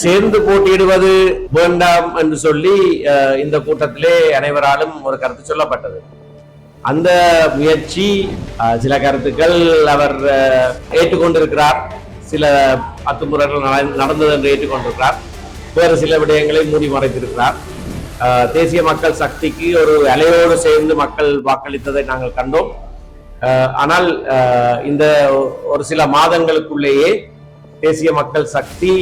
சேர்ந்து போட்டியிடுவது வேண்டாம் என்று சொல்லி இந்த கூட்டத்திலே அனைவராலும் ஒரு கருத்து சொல்லப்பட்டது. அந்த முயற்சி சில கருத்துக்கள் அவர் ஏற்றுக்கொண்டிருக்கிறார். சில அத்துமுறைகள் நடந்தது என்று ஏற்றுக்கொண்டிருக்கிறார். வேறு சில விடயங்களை மூடி மறைத்திருக்கிறார். தேசிய மக்கள் சக்திக்கு ஒரு அலையோடு சேர்ந்து மக்கள் வாக்களித்ததை நாங்கள் கண்டோம். ஆனால் இந்த ஒரு சில மாதங்களுக்குள்ளேயே தேசிய மக்கள் சக்தி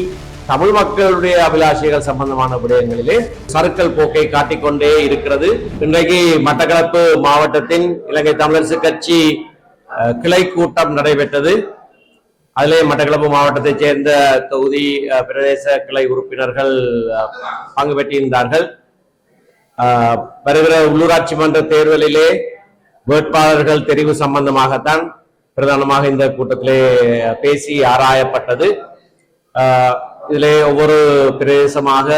தமிழ் மக்களுடைய அபிலாஷைகள் சம்பந்தமான விடயங்களிலே சறுக்கல் போக்கை காட்டிக்கொண்டே இருக்கிறது. இன்றைக்கு மட்டக்களப்பு மாவட்டத்தின் இலங்கை தமிழரசு கட்சி அஹ், கிளை கூட்டம் நடைபெற்றது. அதிலே மட்டக்களப்பு மாவட்டத்தைச் சேர்ந்த தொகுதி அஹ், பிரதேச கிளை உறுப்பினர்கள் பங்கு பெற்றிருந்தார்கள். வருகிற உள்ளூராட்சி மன்ற தேர்தலிலே வேட்பாளர்கள் தெரிவு சம்பந்தமாகத்தான் பிரதானமாக இந்த கூட்டத்திலே பேசி ஆராயப்பட்டது. இதிலே ஒவ்வொரு பிரதேசமாக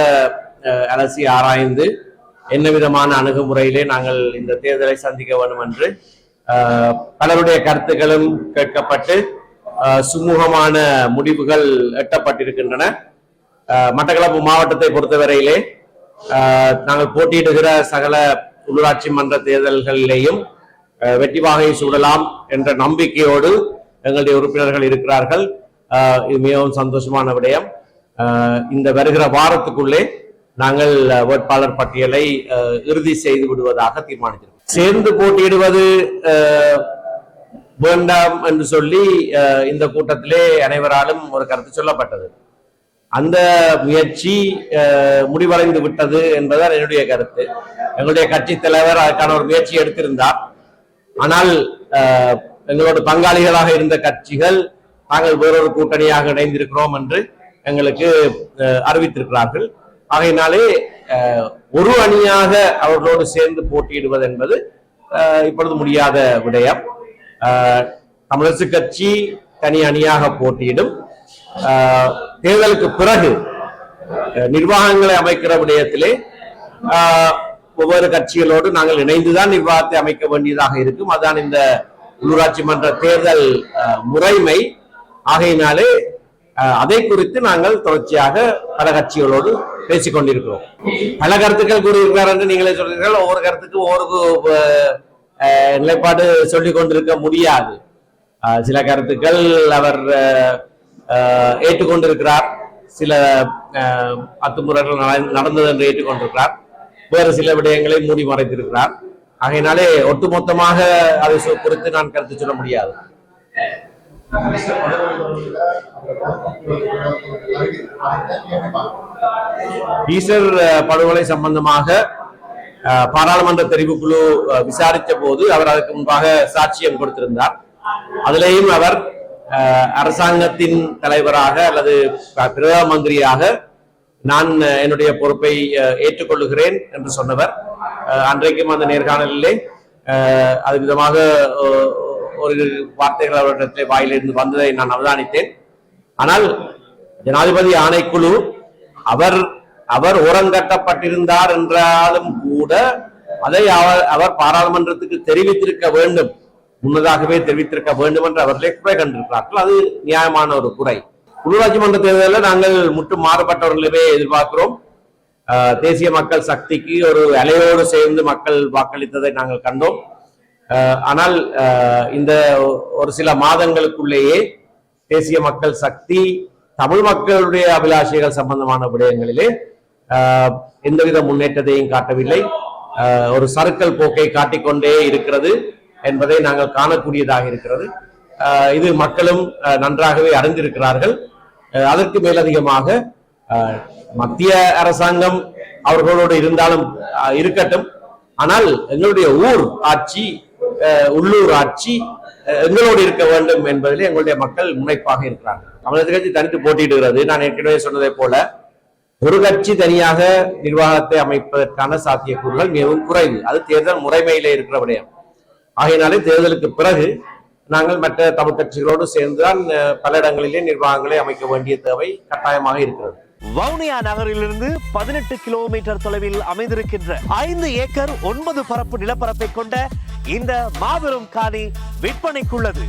அலசி ஆராய்ந்து என்ன விதமான அணுகுமுறையிலே நாங்கள் இந்த தேர்தலை சந்திக்க வேண்டும் என்று பலருடைய கருத்துக்களும் கேட்கப்பட்டு சுமூகமான முடிவுகள் எட்டப்பட்டிருக்கின்றன. மட்டக்களப்பு மாவட்டத்தை பொறுத்தவரையிலே நாங்கள் போட்டியிடுகிற சகல உள்ளூராட்சி மன்ற தேர்தல்களிலேயும் வெற்றி வாகை சூடலாம் என்ற நம்பிக்கையோடு எங்களுடைய உறுப்பினர்கள் இருக்கிறார்கள். இது மிகவும் சந்தோஷமான விடயம். இந்த வருகிற வாரத்துக்குள்ளே நாங்கள் வேட்பாளர் பட்டியலை இறுதி செய்து விடுவதாக தீர்மானித்திருக்கிறோம் சேர்ந்து போட்டியிடுவது வேண்டாம் என்று சொல்லி அஹ், இந்த கூட்டத்திலே அனைவராலும் ஒரு கருத்து சொல்லப்பட்டது. அந்த முயற்சி அஹ், முடிவடைந்து விட்டது என்பதுதான் என்னுடைய கருத்து. எங்களுடைய கட்சி தலைவர் அதுக்கான ஒரு முயற்சி எடுத்திருந்தார். ஆனால் அஹ், எங்களோட பங்காளிகளாக இருந்த கட்சிகள் நாங்கள் வேறொரு கூட்டணியாக இணைந்திருக்கிறோம் என்று எங்களுக்கு அறிவித்திருக்கிறார்கள். ஆகையினாலே ஒரு அணியாக அவர்களோடு சேர்ந்து போட்டியிடுவது என்பது இப்பொழுது முடியாத விடயம். தமிழரசு கட்சி தனி அணியாக போட்டியிடும். தேர்தலுக்கு பிறகு நிர்வாகங்களை அமைக்கிற விடயத்திலே ஒவ்வொரு கட்சிகளோடு நாங்கள் இணைந்துதான் நிர்வாகத்தை அமைக்க வேண்டியதாக இருக்கும். அதான் இந்த உள்ளூராட்சி மன்ற தேர்தல் முறைமை. ஆகையினாலே அதை குறித்து நாங்கள் தொடர்ச்சியாக பல கட்சிகளோடு பேசிக் கொண்டிருக்கிறோம் பல கருத்துக்கள் கூறியிருக்கிறார் என்று நீங்களே சொல்றீர்கள். ஒவ்வொரு கருத்துக்கும் ஒவ்வொரு நிலைப்பாடு சொல்லிக் கொண்டிருக்க முடியாது. ஆஹ், சில கருத்துக்கள் அவர் ஆஹ், ஏற்றுக்கொண்டிருக்கிறார். சில அத்துமுறைகள் நடந்தது என்று ஏற்றுக்கொண்டிருக்கிறார். வேறு சில விடயங்களை மூடி மறைத்திருக்கிறார். ஆகையினாலே ஒட்டுமொத்தமாக அதை குறித்து நான் கருத்து சொல்ல முடியாது. ஈஸ்டர் படுகொலை சம்பந்தமாக அஹ், பாராளுமன்ற தெரிவுக்குழு விசாரித்த போது அவர் அதற்கு முன்பாக சாட்சியம் கொடுத்திருந்தார். அதிலேயும் அவர் அஹ், அரசாங்கத்தின் தலைவராக அல்லது பிரதம மந்திரியாக நான் என்னுடைய பொறுப்பை அஹ், ஏற்றுக்கொள்ளுகிறேன் என்று சொன்னவர். அஹ், அன்றைக்கும் அந்த நேர்காணலிலே அஹ், அது விதமாக ஒரு வார்த்தைகள் அவரிடத்திலே வாயிலிருந்து வந்ததை நான் அவதானித்தேன். ஆனால் ஜனாதிபதி ஆணைக்குழு அவர் அவர் ஓரங்கட்டப்பட்டிருந்தார் என்றாலும் கூட அதை அவர் அவர் பாராளுமன்றத்துக்கு தெரிவித்திருக்க வேண்டும். முன்னதாகவே தெரிவித்திருக்க வேண்டும் என்று அவர்களே குறை கண்டிருக்கிறார்கள் அது நியாயமான ஒரு குறை. உள்ளூராட்சி மன்ற தேர்தலில் நாங்கள் முற்று மாறுபட்டவர்களவே எதிர்பார்க்கிறோம். ஆஹ், தேசிய மக்கள் சக்திக்கு ஒரு அலையோடு சேர்ந்து மக்கள் வாக்களித்ததை நாங்கள் கண்டோம். ஆனால் ஆஹ், இந்த ஒரு சில மாதங்களுக்குள்ளேயே தேசிய மக்கள் சக்தி தமிழ் மக்களுடைய அபிலாஷைகள் சம்பந்தமான விடயங்களிலே ஆஹ், எந்தவித முன்னேற்றத்தையும் காட்டவில்லை. ஆஹ், ஒரு சறுக்கல் போக்கை காட்டிக்கொண்டே இருக்கிறது என்பதை நாங்கள் காணக்கூடியதாக இருக்கிறது. ஆஹ், இது மக்களும் நன்றாகவே அறிந்திருக்கிறார்கள். அதற்கு மேலதிகமாக ஆஹ், மத்திய அரசாங்கம் அவர்களோடு இருந்தாலும் இருக்கட்டும். ஆனால் எங்களுடைய ஊர் ஆட்சி உள்ளூர் ஆட்சி எங்களோடு இருக்க வேண்டும் என்பதில் எங்களுடைய மக்கள் முனைப்பாக இருக்கிறாங்க. தமிழக கட்சி தனித்து போட்டியிடுகிறது நான் ஏற்கனவே சொன்னதை போல ஒரு கட்சி தனியாக நிர்வாகத்தை அமைப்பதற்கான சாத்தியக்கூறுகள் மிகவும் குறைவு. அது தேர்தல் முறைமையிலே இருக்கிற விடயம். ஆகையினாலே தேர்தலுக்கு பிறகு நாங்கள் மற்ற தமிழ் கட்சிகளோடு சேர்ந்துதான் பல இடங்களிலே நிர்வாகங்களை அமைக்க வேண்டிய தேவை கட்டாயமாக இருக்கிறது. வவுனியா நகரிலிருந்து பதினெட்டு கிலோமீட்டர் தொலைவில் அமைந்திருக்கின்ற ஐந்து ஏக்கர் ஒன்பது பரப்பு நிலப்பரப்பை கொண்ட இந்த மாபெரும் காணி விற்பனைக்குள்ளது.